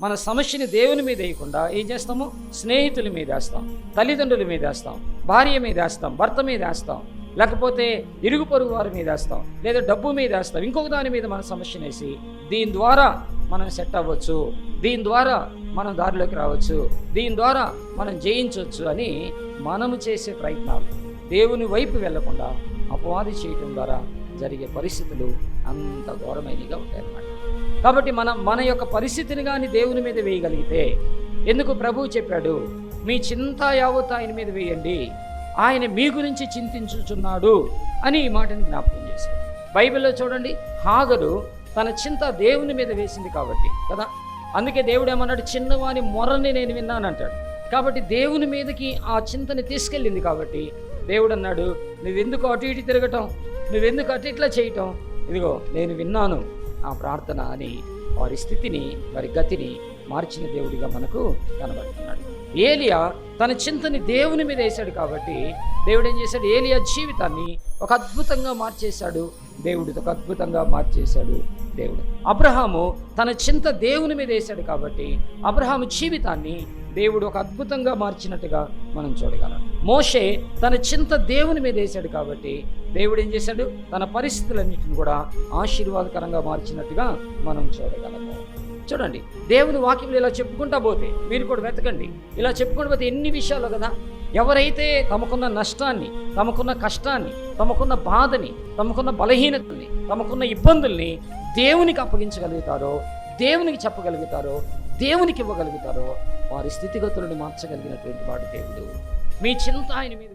మన సమస్యని దేవుని మీద వేయకుండా ఏం చేస్తాము? స్నేహితుల మీద వేస్తాం తల్లిదండ్రుల మీద వేస్తాం భార్య మీద వేస్తాం భర్త మీద వేస్తాం లేకపోతే ఇరుగు పొరుగు వారి మీద వేస్తాం లేదా డబ్బు మీద వేస్తాం ఇంకొక దాని మీద మన సమస్యను వేసి దీని ద్వారా మనం సెట్ అవ్వచ్చు దీని ద్వారా మనం దారిలోకి రావచ్చు దీని ద్వారా మనం జయించవచ్చు అని మనము చేసే ప్రయత్నాలు. దేవుని వైపు వెళ్ళకుండా అపవాది చేయటం ద్వారా జరిగే పరిస్థితులు అంత ఘోరమైనవిగా ఉంటాయన్నమాట. కాబట్టి మనం మన యొక్క పరిస్థితిని కానీ దేవుని మీద వేయగలిగితే ఎందుకు ప్రభువు చెప్పాడు మీ చింత యావత్ ఆయన మీద వేయండి ఆయన మీ గురించి చింతించుచున్నాడు అని ఈ మాటని జ్ఞాపకం చేశాడు. బైబిల్లో చూడండి హాగరు తన చింత దేవుని మీద వేసింది కాబట్టి కదా? అందుకే దేవుడు ఏమన్నాడు చిన్నవాని మొరని నేను విన్నానంటాడు. కాబట్టి దేవుని మీదకి ఆ చింతని తీసుకెళ్ళింది కాబట్టి దేవుడు అన్నాడు నువ్వెందుకు అటు ఇటు తిరగటం? నువ్వెందుకు అటు ఇట్లా చేయటం? ఇదిగో నేను విన్నాను ఆ ప్రార్థన అని వారి స్థితిని వారి గతిని మార్చిన దేవుడిగా మనకు కనబడుతున్నాడు. ఏలియా తన చింతని దేవుని మీద వేశాడు కాబట్టి దేవుడు ఏం చేశాడు? ఏలియా జీవితాన్ని ఒక అద్భుతంగా మార్చేశాడు. దేవుడు ఒక అద్భుతంగా మార్చేశాడు దేవుడు. అబ్రహాము తన చింత దేవుని మీద వేశాడు కాబట్టి అబ్రహాము జీవితాన్ని దేవుడు ఒక అద్భుతంగా మార్చినట్టుగా మనం చూడగలం. మోషే తన చింత దేవుని మీద వేశాడు కాబట్టి దేవుడు ఏం చేశాడు? తన పరిస్థితులన్నింటిని కూడా ఆశీర్వాదకరంగా మార్చినట్టుగా మనం చూడగలము. చూడండి దేవుని వాక్యంలో ఇలా చెప్పుకుంటా పోతే మీరు కూడా వెతకండి. ఇలా చెప్పుకుంటూ పోతే ఎన్ని విషయాలు కదా? ఎవరైతే తమకున్న నష్టాన్ని తమకున్న కష్టాన్ని తమకున్న బాధని తమకున్న బలహీనతల్ని తమకున్న ఇబ్బందుల్ని దేవునికి అప్పగించగలుగుతారో దేవునికి చెప్పగలుగుతారో దేవునికి ఇవ్వగలుగుతారో వారి స్థితిగతులను మార్చగలిగినటువంటి వాడు దేవుడు. మీ చింత ఆయన మీద